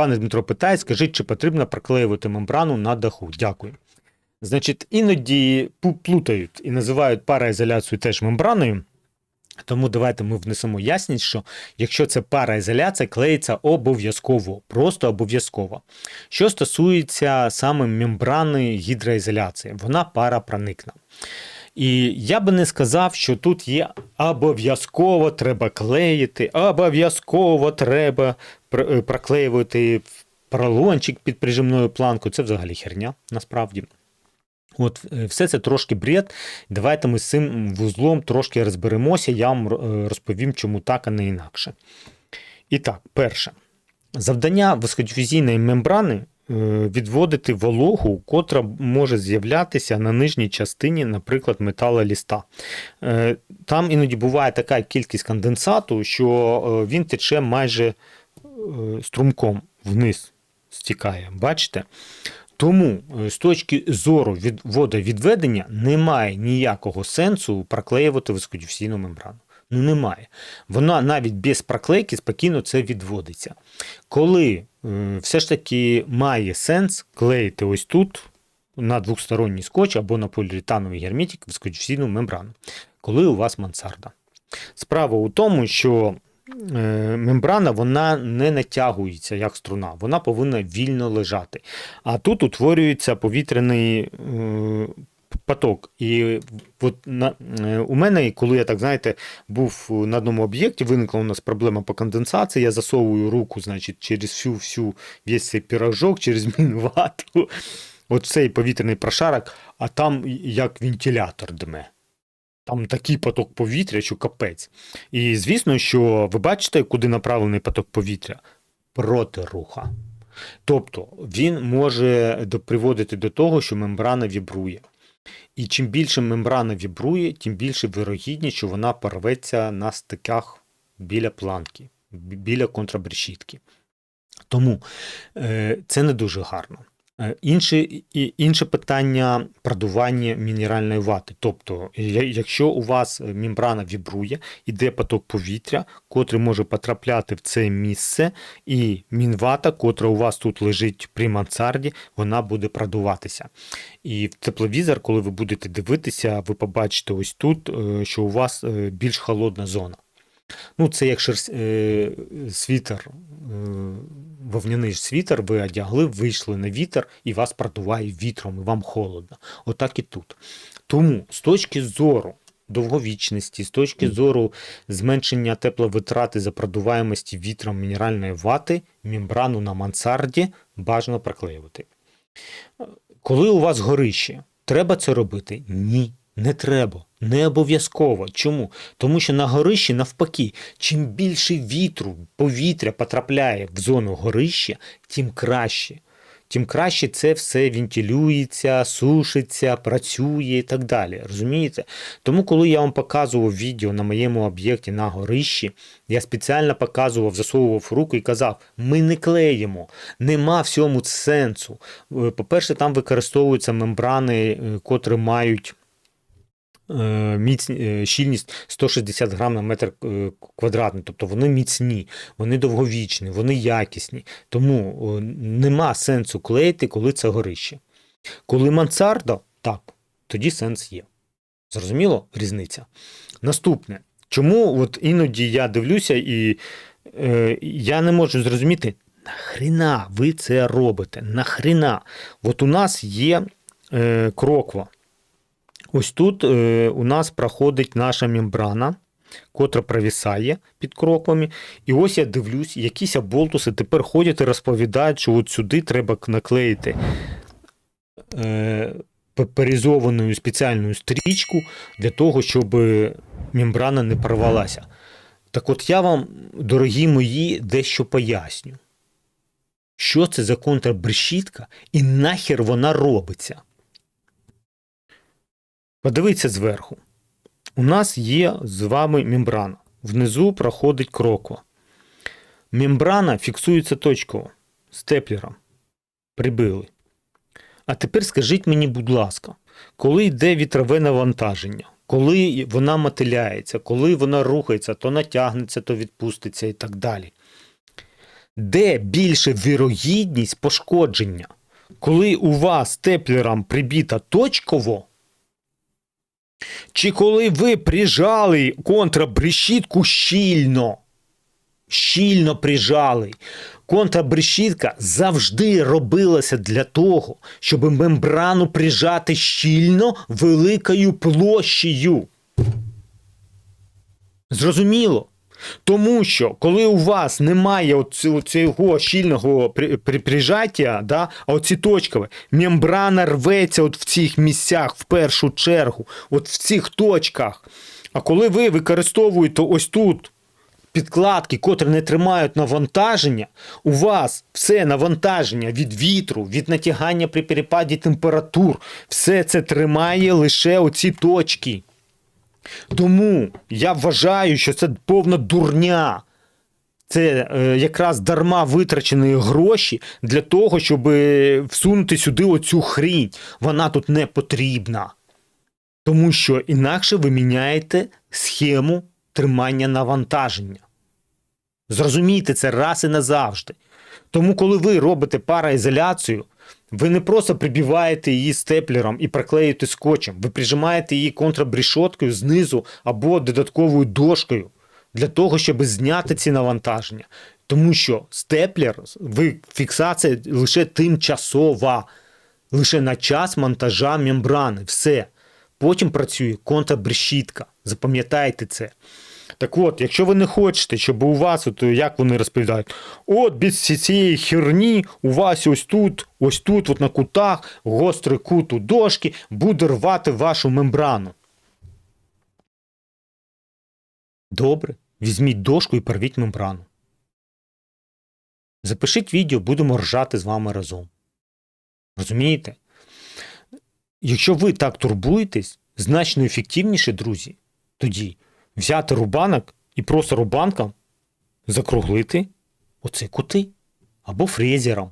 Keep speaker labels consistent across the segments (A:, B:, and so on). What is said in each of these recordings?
A: Пане Дмитро питає, скажіть, чи потрібно проклеювати мембрану на даху? Дякую. Значить, іноді плутають і називають параізоляцію теж мембраною. Тому давайте ми внесемо ясність, що якщо це параізоляція, клеїться обов'язково, просто обов'язково. Що стосується саме мембрани гідроізоляції, вона парапроникна. І я би не сказав, що тут є обов'язково треба клеїти, обов'язково треба е, проклеювати поролончик під прижимною планкою. Це взагалі херня, насправді. От е, все це трошки бред. Давайте ми з цим вузлом трошки розберемося. Я вам е, розповім, чому так, а не інакше. І так, перше. Завдання високодифузійної мембрани відводити вологу, котра може з'являтися на нижній частині, наприклад, металоліста. Е, Там іноді буває така кількість конденсату, що е, він тече майже е, струмком вниз стікає. Бачите? Тому е, з точки зору від водовідведення немає ніякого сенсу проклеювати високодифузійну мембрану. Ну немає. Вона навіть без проклейки спокійно це відводиться. Коли все ж таки має сенс клеїти ось тут на двосторонній скотч або на поліуретановий герметик високодифузійну мембрану, коли у вас мансарда. Справа у тому, що е, мембрана вона не натягується як струна, вона повинна вільно лежати. А тут утворюється повітряний е, поток. І от на, е, у мене, коли я так знаєте, був на одному об'єкті, виникла у нас проблема по конденсації. Я засовую руку, значить, через всю всю весь цей пірожок, через мінвату. От цей повітряний прошарок, а там як вентилятор дме. Там такий поток повітря, що капець. І звісно, що ви бачите, куди направлений поток повітря? Проти руха. Тобто він може приводити до того, що мембрана вібрує. І чим більше мембрана вібрує, тим більше вирогідність, що вона порветься на стиках біля планки, біля контрабрешітки. Тому е, це не дуже гарно. Е, Інше, інше питання продування мінеральної вати. Тобто, якщо у вас мембрана вібрує, іде поток повітря, котрий може потрапляти в це місце, і мінвата, котра у вас тут лежить при мансарді, вона буде продуватися. І в тепловізор, коли ви будете дивитися, ви побачите ось тут, е, що у вас е, більш холодна зона. Ну, це як шерс... е, світер, е, вовняний світер, ви одягли, вийшли на вітер, і вас продуває вітром, і вам холодно. Отак і тут. Тому з точки зору довговічності, з точки зору зменшення тепловитрати за продуваємості вітром мінеральної вати, мембрану на мансарді бажано проклеювати. Коли у вас горище, треба це робити? Ні. Не треба, не обов'язково. Чому? Тому що на горищі, навпаки, чим більше вітру, повітря потрапляє в зону горища, тим краще. Тим краще це все вентилюється, сушиться, працює і так далі. Розумієте? Тому, коли я вам показував відео на моєму об'єкті на горищі, я спеціально показував, засовував руку і казав: ми не клеїмо, нема в цьому сенсу. Е, По-перше, там використовуються мембрани, е, котрі мають е, міць, е, щільність 160 грам на метр е, квадратний, тобто вони міцні, вони довговічні, вони якісні. Тому нема сенсу клеїти, коли це горище. Коли мансарда, так, тоді сенс є. Зрозуміло різниця? Наступне. Чому от іноді я дивлюся і е, я не можу зрозуміти, нахрена ви це робите? Нахрена? От у нас є е, кроква. Ось тут е, у нас проходить наша мембрана, котра провісає під кроквами. І ось я дивлюсь, якісь аболтуси тепер ходять і розповідають, що от сюди треба наклеїти е, паперизовану спеціальну стрічку для того, щоб мембрана не порвалася. Так от я вам, дорогі мої, дещо поясню. Що це за контрбрешітка і нахер вона робиться? Подивіться зверху. У нас є з вами мембрана. Внизу проходить кроква. Мембрана фіксується точково степлером. Прибили. А тепер скажіть мені, будь ласка, коли йде вітрове навантаження, коли вона мотиляється, коли вона рухається, то натягнеться, то відпуститься і так далі. де більше вірогідність пошкодження? Коли у вас степлером прибіта точково, чи коли ви прижали контрабрешітку щільно? Щільно прижали. Контрабрешітка завжди робилася для того, щоб мембрану прижати щільно великою площею. Зрозуміло? Тому що коли у вас немає цього щільного при- при- прижаття, да, а оці точкові, мембрана рветься от в цих місцях в першу чергу, от в цих точках. А коли ви використовуєте ось тут підкладки, котрі не тримають навантаження, у вас все навантаження від вітру, від натягання при перепаді температур, все це тримає лише оці точки. Тому я вважаю, що це повна дурня. Це е, якраз дарма витрачені гроші для того, щоб е, всунути сюди оцю хрінь. Вона тут не потрібна. Тому що інакше ви міняєте схему тримання навантаження. Зрозумійте це раз і назавжди. Тому, коли ви робите параізоляцію, ви не просто прибиваєте її степлером і приклеюєте скотчем, ви прижимаєте її контрабрішоткою знизу або додатковою дошкою для того, щоб зняти ці навантаження. Тому що степлер, ви, фіксація лише тимчасова, лише на час монтажа мембрани. Все. Потім працює контрабрешітка. Запам'ятайте це. Так от, якщо ви не хочете, щоб у вас, от як вони розповідають, от без ці- цієї херні у вас ось тут, ось тут, от на кутах, гострий кут у дошки буде рвати вашу мембрану. Добре, візьміть дошку і порвіть мембрану. Запишіть відео, будемо ржати з вами разом. Розумієте? Якщо ви так турбуєтесь, значно ефективніше, друзі, тоді взяти рубанок і просто рубанком закруглити оці кути або фрезером.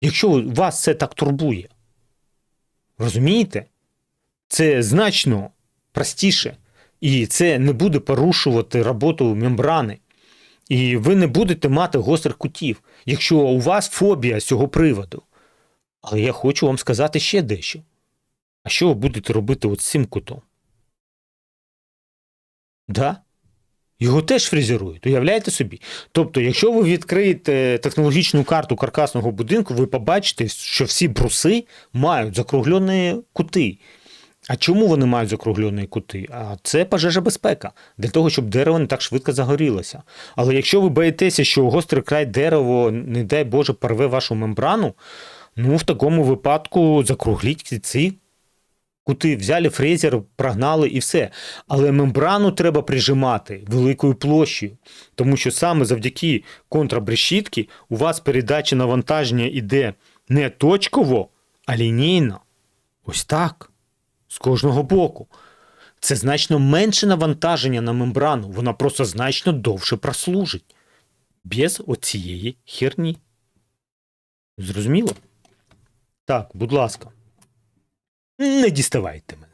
A: Якщо вас це так турбує, розумієте? Це значно простіше, і це не буде порушувати роботу мембрани. І ви не будете мати гострих кутів, якщо у вас фобія з цього приводу. Але я хочу вам сказати ще дещо. А що ви будете робити от з цим кутом? Да? Його теж фрезерують, уявляєте собі? Тобто, якщо ви відкриєте технологічну карту каркасного будинку, ви побачите, що всі бруси мають закруглені кути. А чому вони мають закруглені кути? А це пожежа безпека, для того, щоб дерево не так швидко загорілося. Але якщо ви боїтеся, що гострий край дерева, не дай Боже, порве вашу мембрану, ну в такому випадку закругліть ці кути, взяли фрезер, прогнали і все. Але мембрану треба прижимати великою площею, тому що саме завдяки контрабрешітки у вас передача навантаження йде не точково, а лінійно. Ось так. З кожного боку. Це значно менше навантаження на мембрану, вона просто значно довше прослужить. Без оцієї херні. Зрозуміло? Так, будь ласка. Не діставайте мене.